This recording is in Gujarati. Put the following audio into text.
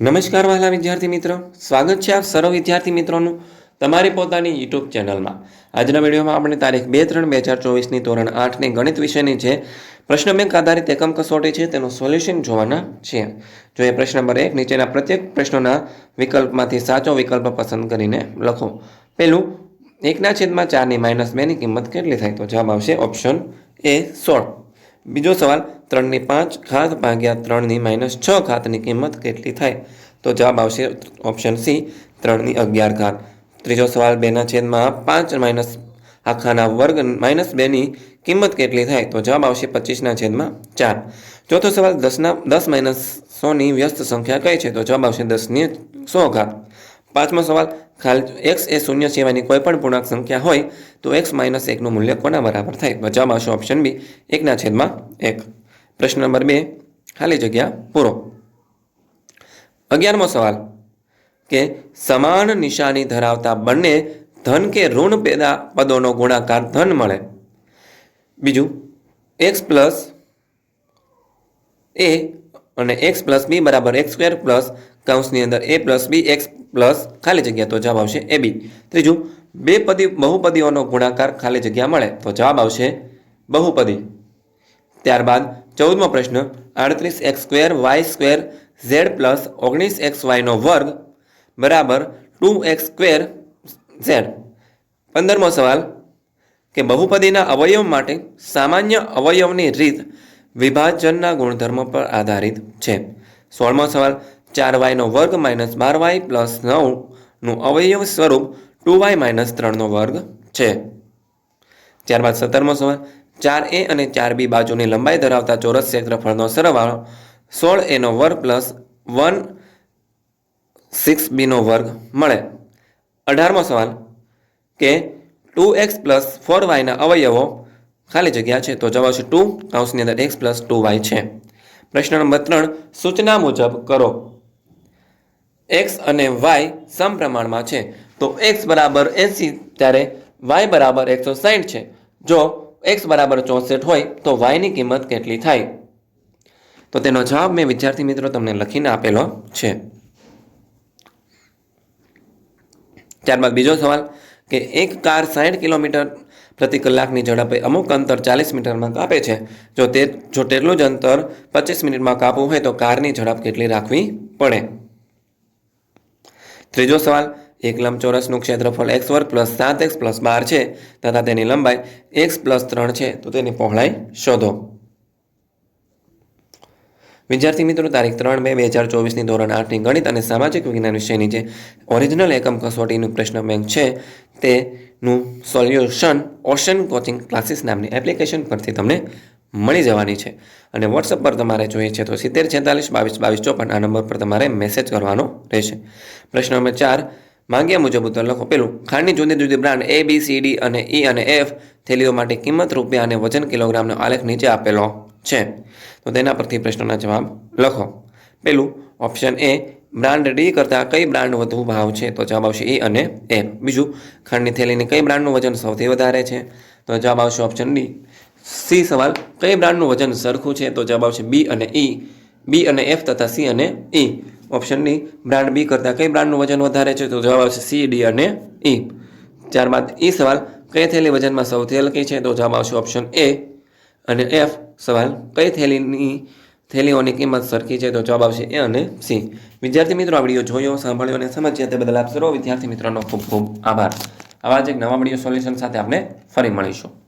નમસ્કાર વહાલા વિદ્યાર્થી મિત્રો. સ્વાગત છે આપ સર્વ વિદ્યાર્થી મિત્રોનું તમારી પોતાની યુટ્યુબ ચેનલમાં. આજના વિડીયોમાં આપણે તારીખ બે ત્રણ બે હજાર ચોવીસની ધોરણ આઠની ગણિત વિષયની છે પ્રશ્ન બેંક આધારિત એકમ કસોટી છે તેનું સોલ્યુશન જોવાના છે જોઈએ પ્રશ્ન નંબર એક નીચેના પ્રત્યેક પ્રશ્નોના વિકલ્પમાંથી સાચો વિકલ્પ પસંદ કરીને લખો. પહેલું, એકના છેદમાં ચારની માઇનસ બેની કિંમત કેટલી થાય? તો જવાબ આવશે ઓપ્શન એ સોળ. બીજો સવાલ ત્રણની પાંચ ઘાત ભાગ્યા ત્રણની માઇનસ છ ઘાતની કિંમત કેટલી થાય? તો જવાબ આવશે ઓપ્શન સી, ત્રણની અગિયાર ઘાત. ત્રીજો સવાલ, બેના છેદમાં પાંચ માઇનસ આખાના વર્ગ માઇનસ બેની કિંમત કેટલી થાય? તો જવાબ આવશે પચીસના છેદમાં ચાર. ચોથો સવાલ, દસના, દસ માઇનસ સોની વ્યસ્ત સંખ્યા કઈ છે? તો જવાબ આવશે દસની સો ઘાત. પાંચમો સવાલ, ખાલ એક્સ એ શૂન્ય સિવાયની કોઈ પણ પૂર્ણાંક સંખ્યા હોય, તો એક્સ માઇનસ એકનું મૂલ્ય કોના બરાબર થાય? જવાબ આવશે ઓપ્શન બી, એકના છેદમાં એક. પ્રશ્ન નંબર બે, ખાલી જગ્યા પૂરો. અગિયારમો સવાલ, કે સમાન નિશાની ધરાવતા બંને ધન કે ઋણ પેદા પદોનો ગુણાકાર ધન મળે. બીજું, એક્સ પ્લસ એ અને એક્સ પ્લસ બી બરાબર એક્સ સ્ક્વેર પ્લસ કૌંસની અંદર A plus B, X plus ખાલી જગ્યા તો જવાબ આવશે એ બી. ત્રીજું, બે પદી બહુપદીઓનો ગુણાકાર ખાલી જગ્યા મળે તો જવાબ આવશે બહુપદી. ત્યારબાદ ચૌદમો પ્રશ્ન આડત્રીસ X square, Y square, Z plus ઓગણીસ એક્સ વાયનો વર્ગ બરાબર ટુ એક્સ સ્ક્વેર ઝેડ. પંદરમો સવાલ, કે બહુપદીના અવયવ માટે સામાન્ય અવયવની રીત વિભાજનના ગુણધર્મો પર આધારિત છે? સોળમો સવાલ, ચાર વાયનો વર્ગ માઇનસ બાર વાય પ્લસ નવનું અવયવ સ્વરૂપ ટુ વાય માઇનસ ત્રણનો વર્ગ છે. ત્યારબાદ સત્તરમો સવાલ ચાર એ અને ચાર બી બાજુની લંબાઈ ધરાવતા ચોરસ ક્ષેત્રફળનો સરવાળો સોળ એનો વર્ગ પ્લસ વન સિક્સ બીનો વર્ગ મળે. અઢારમો સવાલ, કે ટુ એક્સ પ્લસ ફોર વાયના અવયવો ખાલી જગ્યા છે, તો જવાબ છે ટુ કાઉન્સની અંદર એક્સ પ્લસ ટુ વાય છે. પ્રશ્ન નંબર ત્રણ, સૂચના મુજબ કરો. એક્સ અને વાય સમપ્રમાણમાં છે, તો એક્સ બરાબર એંસી, ત્યારે વાય બરાબર એકસો સાઠ છે. જો એક્સ બરાબર ચોસઠ હોય તો વાયની કિંમત કેટલી થાય? તો તેનો જવાબ મેં વિદ્યાર્થી મિત્રો તમને લખીને આપેલો છે. ત્યારબાદ બીજો સવાલ કે એક કાર સાઠ કિલોમીટર પ્રતિ કલાકની ઝડપે અમુક અંતર ચાલીસ મીટરમાં કાપે છે. જો તે, જો તેટલું જ અંતર પચીસ મિનિટમાં કાપવું હોય તો કારની ઝડપ કેટલી રાખવી પડે? ત્રીજો સવાલ એક લંબચોરસનું ક્ષેત્રફળ એક્સ વર્ગ પ્લસ સાત એક્સ પ્લસ બાર છે, તથા તેની લંબાઈ એક્સ પ્લસ ત્રણ છે. તો તેની પહોળાઈ શોધો. વિદ્યાર્થી મિત્રો, તારીખ ત્રણ બે બે હજાર ચોવીસની ધોરણ આઠની ગણિત અને સામાજિક વિજ્ઞાન વિષયની જે ઓરિજિનલ એકમ કસોટીનું પ્રશ્ન બેંક છે, તેનું સોલ્યુશન ઓશન કોચિંગ ક્લાસીસ નામની એપ્લિકેશન પરથી તમને મળી જવાની છે. અને વોટ્સઅપ પર તમારે જોઈએ છે તો સિત્તેર છેતાલીસ બાવીસ બાવીસ ચોપન આ નંબર પર તમારે મેસેજ કરવાનો રહેશે. પ્રશ્ન નંબર ચાર માંગ્યા મુજબ ઉત્તર લખો. પેલું ખાંડની જુદી જુદી brand A B C D અને ઈ અને એફ થેલીઓ માટે કિંમત રૂપિયા અને વજન કિલોગ્રામનો આલેખ નીચે આપેલો છે. તો તેના પરથી પ્રશ્નના જવાબ લખો. પેલું ઓપ્શન એ બ્રાન્ડ ડી કરતાં કઈ બ્રાન્ડ વધુ ભાવ છે? તો જવાબ આવશે ઈ અને એફ બીજું, ખાંડની થેલીની કઈ બ્રાન્ડનું વજન સૌથી વધારે છે? તો જવાબ આવશે ઓપ્શન ડી સી સવાલ, કઈ બ્રાન્ડનું વજન સરખું છે? તો જવાબ આવશે બી અને ઈ બી અને એફ તથા સી અને E option D brand B કરતાં. કઈ બ્રાન્ડનું વજન વધારે છે? તો જવાબ આવશે સી ડી અને ઈ ત્યારબાદ ઈ સવાલ, કઈ થેલી વજનમાં સૌથી હલકી છે? તો જવાબ આવશે ઓપ્શન એ અને એફ સવાલ, કઈ થેલીની, થેલીઓની કિંમત સરખી છે? તો જવાબ આવશે એ અને સી વિદ્યાર્થી મિત્રો, આ વીડિયો જોયો, સાંભળ્યો અને સમજ્યા. તે બદલ આપ વિદ્યાર્થી મિત્રોનો ખૂબ ખૂબ આભાર. આવા જ એક નવા વીડિયો સોલ્યુશન સાથે આપણે ફરી મળીશું.